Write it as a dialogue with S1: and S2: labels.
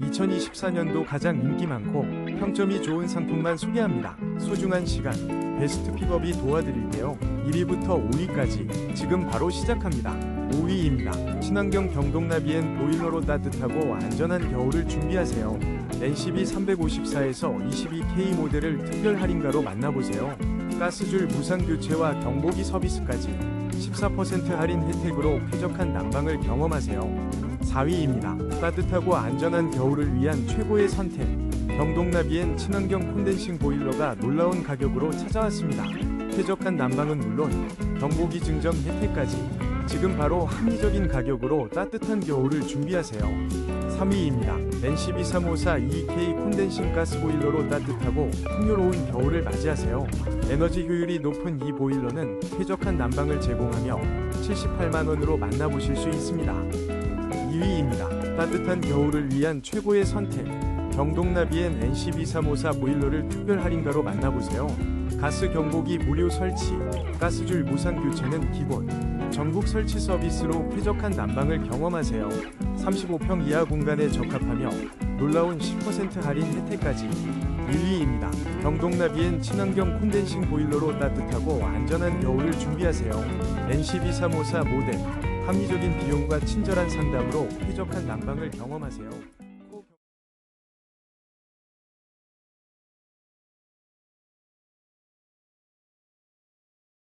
S1: 2024년도 가장 인기 많고 평점이 좋은 상품만 소개합니다. 소중한 시간, 베스트 픽업이 도와드릴게요. 1위부터 5위까지 지금 바로 시작합니다. 5위입니다. 친환경 경동나비엔 보일러로 따뜻하고 안전한 겨울을 준비하세요. NCB 354에서 22K 모델을 특별 할인가로 만나보세요. 가스줄 무상 교체와 경보기 서비스까지 14% 할인 혜택으로 쾌적한 난방을 경험하세요. 4위입니다. 따뜻하고 안전한 겨울을 위한 최고의 선택. 경동나비엔 친환경 콘덴싱 보일러가 놀라운 가격으로 찾아왔습니다. 쾌적한 난방은 물론 경보기 증정 혜택까지 지금 바로 합리적인 가격으로 따뜻한 겨울을 준비하세요. 3위입니다. NCB 354 2K 콘덴싱 가스 보일러로 따뜻하고 풍요로운 겨울을 맞이하세요. 에너지 효율이 높은 이 보일러는 쾌적한 난방을 제공하며 78만 원으로 만나보실 수 있습니다. 2위입니다. 따뜻한 겨울을 위한 최고의 선택. 경동나비엔 NCB 354 보일러를 특별 할인가로 만나보세요. 가스 경보기 무료 설치, 가스줄 무상 교체는 기본. 전국 설치 서비스로 쾌적한 난방을 경험하세요. 35평 이하 공간에 적합하며 놀라운 10% 할인 혜택까지. 1위입니다. 경동나비엔 친환경 콘덴싱 보일러로 따뜻하고 안전한 겨울을 준비하세요. NCB 354 모델. 합리적인 비용과 친절한 상담으로 쾌적한 난방을 경험하세요.